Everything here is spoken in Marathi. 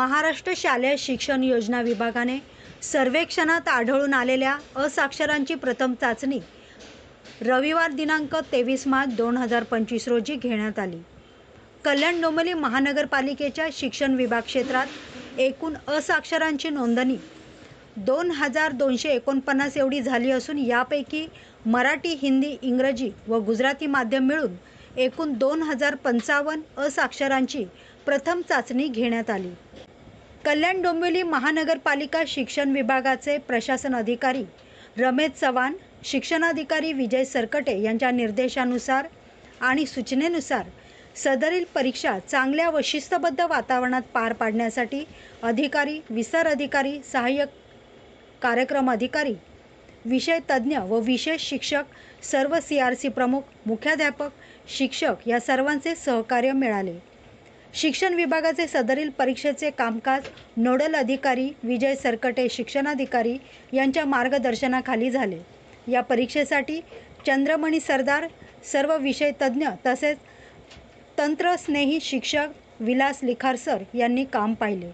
महाराष्ट्र शालेय शिक्षण योजना विभागाने सर्वेक्षणात आढळून आलेल्या असाक्षरांची प्रथम चाचणी रविवार दिनांक तेवीस मार्च दोन हजार पंचवीस रोजी घेण्यात आली. कल्याण डोंबिवली महानगरपालिकेच्या शिक्षण विभाग क्षेत्रात एकूण असाक्षरांची नोंदणी दोन हजार दोनशे एकोणपन्नास एवढी झाली असून यापैकी मराठी हिंदी इंग्रजी व गुजराती माध्यम मिळून एकूण दोन हजार पंचावन्न असाक्षरांची प्रथम चाचणी घेण्यात आली. कल्याण डोंबिवली महानगरपालिका शिक्षण विभागाचे प्रशासन अधिकारी रमेश चव्हाण शिक्षणाधिकारी विजय सरकटे यांच्या निर्देशानुसार आणि सूचनेनुसार सदरील परीक्षा चांगल्या व शिस्तबद्ध वातावरणात पार पाडण्यासाठी अधिकारी विस्तार अधिकारी सहाय्यक कार्यक्रम अधिकारी विषय तज्ज्ञ व विशेष शिक्षक सर्व सी आर सी प्रमुख मुख्याध्यापक शिक्षक या सर्वांचे सहकार्य मिळाले. शिक्षण विभागाचे सदरील परीक्षेचे कामकाज नोडल अधिकारी विजय सरकटे शिक्षणाधिकारी यांच्या मार्गदर्शनाखाली झाले. या परीक्षेसाठी चंद्रमणी सरदार सर्व विषय तज्ज्ञ तसेच तंत्रस्नेही शिक्षक विलास लिखारसर यांनी काम पाहिले.